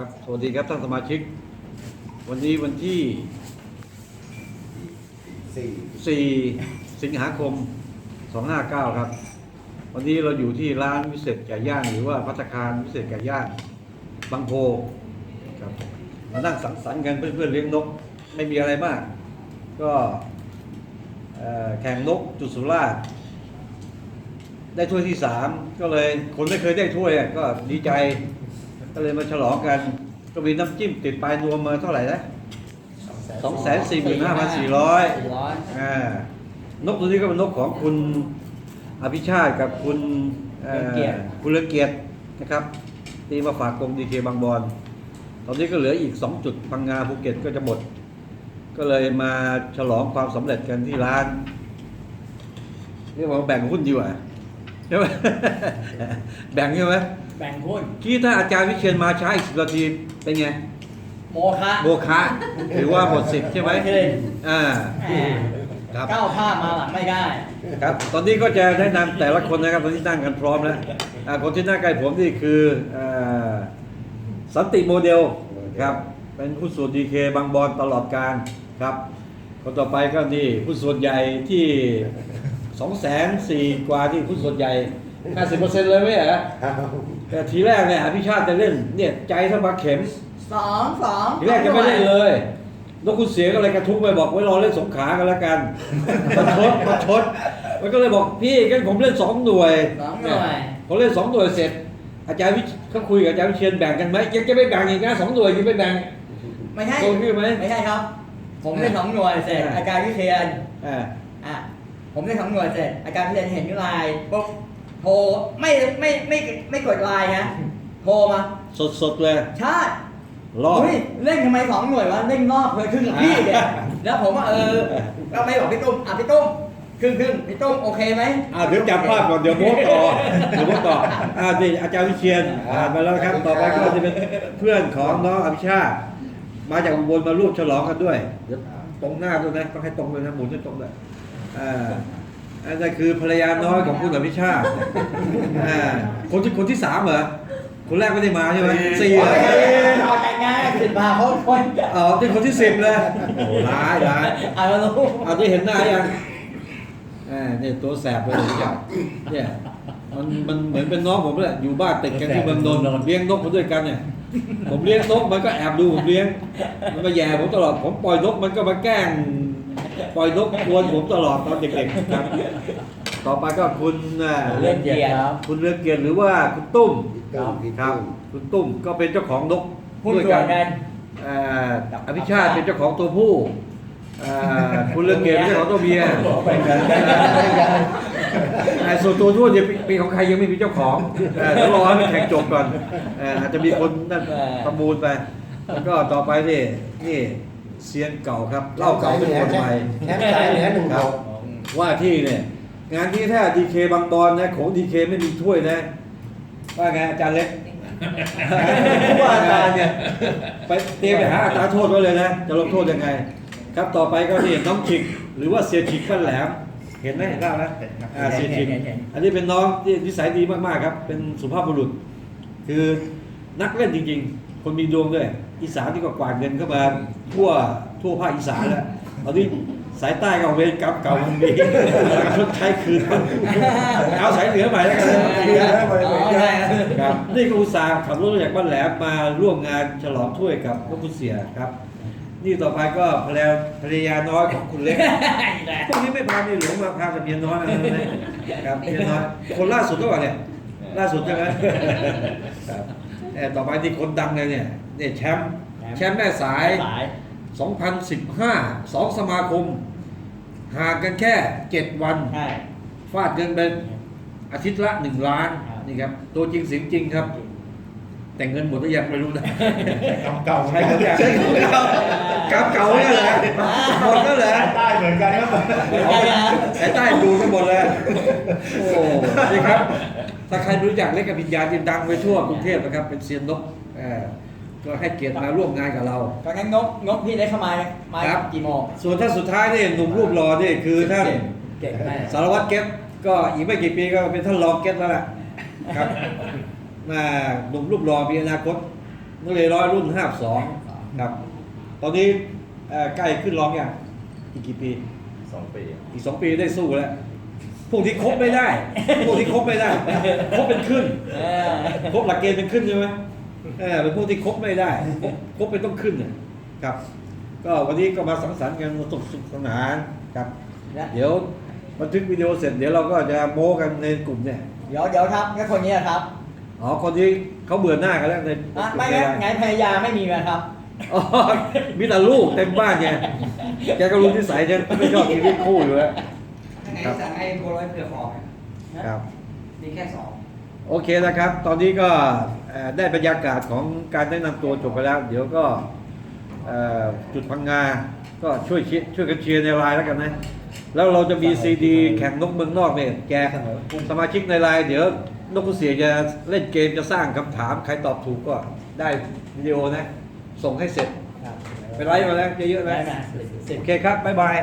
ครับสวัสดีครับท่านสมาชิก วันนี้วันที่ สี่4 สิงหาคม 259 ครับ วันนี้เราอยู่ที่ร้านวิเศษไก่ย่างหรือว่าพัตตาคารวิเศษไก่ย่างบางโพครับมานั่งสังสรรค์กันเพื่อนๆเลี้ยงนก ไม่มีอะไรมาก ก็เอ่อแข่งนกจุดสุราษฎร์ได้ถ้วยที่สามก็เลยคนไม่เคยได้ถ้วยอะก็ดีใจ ก็เลยมาฉลองกัน ก็มีน้ำจิ้มติดปลายนวมมาเท่าไหร่นะสองแสนสี่หมื่นห้าพันสี่ร้อยสี่ร้อยอ่านกตัวนี้ก็เป็นนกของคุณอภิชาติกับคุณเอ่อคุณเลือเกียรตินะครับตีมาฝากกรมดีเคบางบอนตอนนี้ก็เหลืออีกสองจุดพังงาภูเก็ตก็จะหมด ก็เลยมาฉลองความสำเร็จกันที่ร้านเรียกว่าแบ่งหุ้นดีกว่าใช่ไหมแบ่งใช่ไหม แบ่งหุ้นกี้ถ้าอาจารย์วิเชียนมาช้าอีกสิบนาทีเป็นไงโมคะโบคะถือว่าหมดสิทธิ์ใช่ไหมโอเคอ่า แหมครับ ก้าวผ้ามาหลังไม่ได้ ครับ ตอนนี้ก็จะแนะนำแต่ละคนนะครับ ตอนนี้นั่งกันพร้อมแล้วอ่าคนที่นั่งใกล้ผมนี่คืออ่าสันติโมเดลครับ เป็นผู้ส่วนดีเคบางบอลตลอดการครับ คนต่อไปก็นี่ผู้ส่วนใหญ่ที่สองแสนสี่กว่าที่ผู้ส่วนใหญ่ ห้าสิบเปอร์เซ็นต์เลยไหมฮะครับแต่ทีแรกเนี่ยอภิชาติจะเล่นเนี่ยใจเท่าบาเข็ม สองสองทีแรกจะไม่เล่นเลยนกคุณเสียก็เลยกระทุ้งไปบอกไว้รอเล่นสงขลากันแล้วกันประชดประชดมันก็เลยบอกพี่กันผมเล่นสองหน่วยสองหน่วยผมเล่นสองหน่วยเสร็จ อาจารย์วิเขาคุยกับอาจารย์วิเชียนแบ่งกันไหมยังจะไม่แบ่งอีกนะสองหน่วยยังไม่แบ่งไม่ใช่โดนพี่ไหมไม่ใช่ครับ ผมเล่นสองหน่วยเสร็จอ่าอาจารย์วิเชียนอ่าอะผมเล่นสองหน่วยเสร็จอาจารย์วิเชียนเห็นไลน์ปุ๊บ โทรไม่ไม่ไม่ไม่กดไลน์นะโทรมาสดสดๆเลย ชาติรอบ เฮ้ยเล่นทำไมสองหน่วยวะเล่นรอบเลยครึ่งกับพี่เนี่ยแล้วผมว่าเออก็ไม่บอกพี่ตุ้มอะพี่ตุ้มครึ่งครึ่งพี่ตุ้มโอเคไหม อ่าเดี๋ยวจับภาพก่อนเดี๋ยวโม้ต่อเดี๋ยวโม้ต่ออ่านี่อาจารย์วิเชียนผ่านมาแล้วครับ ต่อไปก็จะเป็นเพื่อนของน้องอภิชาติมาจากอุบลมาร่วมฉลองกันด้วยเดี๋ยวตรงหน้าด้วยนะต้องให้ตรงเลยนะหมุนให้ตรงเลยอ่าอั นนั้นคือภรรยาน้อยของคุณอภิชาติอ่าคนที่คนที่สามเหรอ คนแรกไม่ได้มาใช่ไหมสี่เหรอเอาแต่งงานสิบาคนคนอ๋อที่คนที่สิบเลยโอ้โหร้ายร้ายเอามารู้เอาที่เห็นหน้ายังอ่าเนี่ยตัวแสบเลยเนี่ยเนี่ยมันมันเหมือนเป็นน้องผมเลยอยู่บ้านติดกันที่เมืองนนท์เลี้ยงนกมาด้วยกันเนี่ยผมเลี้ยงนกมันก็แอบดูผมเลี้ยง มันมาแย่ผมตลอดผมปล่อยนกมันก็มาแกล้ง ปล่อยนกกวนผมตลอดตอนเด็กๆครับ ต่อไปก็คุณอ่าเล่นเกียร์ครับ คุณเรืองเกียรติหรือว่าคุณตุ้มครับ พี่ครับตุ้มคุณตุ้มก็เป็นเจ้าของนกหุ้นด้วยส่วกันนกันอ่าอภิชาติเป็นเจ้าของตัวผู้อ่าคุณเรืองเกียรติเป็นเจ้าของตัวเมียไอ้ส่วนตัวทั่วเนี่ยเป็นของใครยังไม่มีเจ้าของเออเดี๋ยวรอให้มันแข่งจบก่อนเอออาจจะมีคนนั่นประมูลไปแล้วก็ต่อไปนี่นี่ เซียนเก่าครับเล่าเก่าเป็นคนใหม่แชมป์สายเหนือหนึ่งครัหบกว่าที่เนี่ย งานที่ถ้าดีเคบางบอลนะของดีเคไม่มีถ้วยนะ ว่าไงอาจารย์เล็กผู้ว่าอาจารย์เนี่ยไปเตรียมไปหาอัตราโทษไว้เลยนะ จะลงโทษยังไง ครับต่อไปก็นี่น้องฉิก หรือว่าเสียฉิกบ้านแหลมเห็นไหมเห็นได้ไหมอ่าเสียฉิกอันนี้เป็นน้องที่นิสัยดีมากๆครับ เป็นสุภาพบุรุษ คือนักเล่นจริง ๆ คนมีดวงด้วย อีสานที่ก็กวาดเงินเข้ามาทั่วทั่วภาคอีสานแล้วตอนนี้สายใต้ก็เวรกรรมเก่ามันมีชดใช้คืนเอาสายเหนือใหม่แล้วกันนะอ๋อได้ครับครับนี่ก็อุตส่าห์ขับรถมาจากบ้านแหลมมาร่วมงานฉลองถ้วยกับพวกคุณเสียครับ นี่ต่อไปก็ภรรยาภรรยาน้อยของคุณเล็กพวกนี้ไม่พาเมียหลวงมาพาแต่เมียน้อยมาเลยนะครับเมียน้อยคนล่าสุดก็ว่าเนี่ยล่าสุดใช่ไหมครับแต่ต่อไปที่คนดังเลยเนี่ย เนี่ยแชมป์แชมป์แม่สาย สาย 2015 สองสมาคมห่างกันแค่ 7 วัน ใช่ ฟาดเงินไปอาทิตย์ละ 1 ล้านครับ นี่ครับ ตัวจริงเสียงจริงครับ แต่เงินหมดหรือยังไม่รู้นะ เก่าใช่ครับใช่ครับกราฟเก่าเนี่ยแหละหมดแล้วเหรอ ใต้เหมือนกันครับ สายใต้ดูกันหมดเลยโอ้นี่ครับ ถ้าใครรู้จักเล็กกับวิญญาณที่ดังไปทั่วกรุงเทพนะครับ เป็นเซียนนกเอ่อ ก็ให้เกียรติมาร่วมงานกับเราตอนนั้นงบงบพี่ได้เข้ามามาครับ กี่โมงส่วนท่านสุดท้ายนี่หนุ่มรูปหล่อนี่คือท่านเก่งมากสารวัตรเก็ตก็อีกไม่กี่ปีก็เป็นท่านรองเก็ตแล้วล่ะครับมาหนุ่มรูปหล่อมีอนาคตนักเรียนร้อยรุ่นห้าสองครับ ตอนนี้เอ่อใกล้ขึ้นร้องยังอีกกี่ปี สองปีอีกสองปีได้สู้แล้ว พวกที่ครบไม่ได้ พวกที่ครบไม่ได้ครบเป็นขึ้น เออครบหลักเกณฑ์เป็นขึ้นใช่ไหม เออเป็นพวกที่ครบไม่ได้ครบครบเป็นต้องขึ้นน่ะครับ ก็วันนี้ก็มาสังสรรค์กันสนุกสนานครับและเดี๋ยวบันทึกวิดีโอเสร็จเดี๋ยวเราก็จะโม้กันในกลุ่มเนี่ยเดี๋ยวเดี๋ยวครับก็คนนี้ครับอ๋อคนที่เขาเบื่อหน้ากันแล้วในอะไม่งั้นไงภรรยาไม่มีไหมครับ อ๋อมีแต่ลูกเต็มบ้านไงแกก็รู้นิสัยฉันไม่ชอบชีวิตคู่อยู่แล้ว ถ้าไงสั่งให้โบร้อยเผื่อของครับ มีแค่สอง โอเคนะครับ ตอนนี้ก็เอ่อได้บรรยากาศของการแนะนำตัวจบไปแล้ว เดี๋ยวก็เอ่อจุดพังงา ก็ช่วยเชียร์ช่วยกันเชียร์ในไลน์แล้วกันนะ แล้วเราจะมีซีดีแข่งนกเมืองนอกเนี่ยแจกสมาชิกในไลน์เดี๋ยวนกกุเสียจะเล่นเกมจะสร้างคำถามใครตอบถูกก็ได้วิดีโอนะ ส่งให้เสร็จครับไปไลฟ์มาแล้วเยอะๆได้นะไหมสิบโอเคครับ บ๊ายบาย